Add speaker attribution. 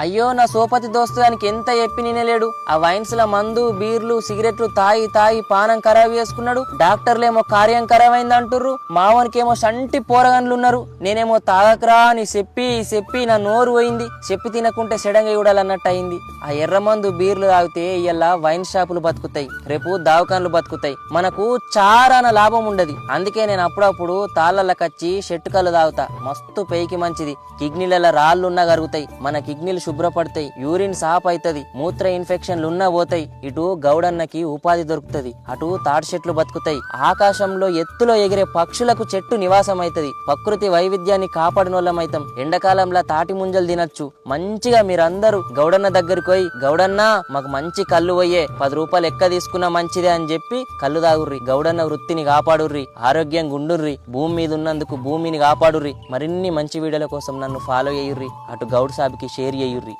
Speaker 1: అయ్యో నా సోపతి దోస్తు దానికి ఎంత చెప్పి నినలేడు ఆ వైన్స్ ల మందు బీర్లు సిగరెట్లు తాగి తాగి పానం ఖరాబ్ చేసుకున్నాడు. డాక్టర్లేమో కార్యం ఖరాబ్ అయింది అంటుర్రు. మావనికేమో సంటి పోరగన్లు ఉన్నారు నేనేమో తాగకరా అని చెప్పి చెప్పి నా నోరు పోయింది. చెప్పి తినకుంటే సెడంగా చూడాలన్నట్టు అయింది ఆ ఎర్ర మందు బీర్లు తాగితే ఇయ్యాల వైన్ షాపులు బతుకుతాయి. రేపు దావకాన్లు బతుకుతాయి. మనకు చారాన లాభం ఉండదు. అందుకే నేను అప్పుడప్పుడు తాళ్ళకచ్చి షెట్టు కళ్ళు తాగుతా. మస్తు పైకి మంచిది. కిడ్నీలలో రాళ్ళు ఉన్నా కరుగుతాయి. మన కిడ్నీలు శుభ్రపడతాయి. యూరిన్ సాఫ్ అవుతుంది మూత్ర ఇన్ఫెక్షన్లు ఉన్నా పోతాయి. ఇటు గౌడన్నకి ఉపాధి దొరుకుతది. అటు తాటి చెట్లు బతుకుతాయి. ఆకాశంలో ఎత్తులో ఎగిరే పక్షులకు చెట్టు నివాసం అవుతుంది ప్రకృతి వైవిధ్యాన్ని కాపాడినోళ్ళమైతాం. ఎండాకాలంలో తాటి ముంజలు తినొచ్చు. మంచిగా మీరందరూ గౌడన్న దగ్గరికి పోయి గౌడన్న మాకు మంచి కళ్ళు పోయే. పది రూపాయలు ఎక్క తీసుకున్నా మంచిదే అని చెప్పి కళ్ళు తాగుర్రి. గౌడన్న వృత్తిని కాపాడుర్రి. ఆరోగ్యంగా ఉండుర్రి భూమి మీద ఉన్నందుకు భూమిని కాపాడుర్రి. మరిన్ని మంచి వీడియోల కోసం నన్ను ఫాలో అయ్యుర్రి. అటు గౌడ్ సాబ్కి షేర్ చేయుర్రి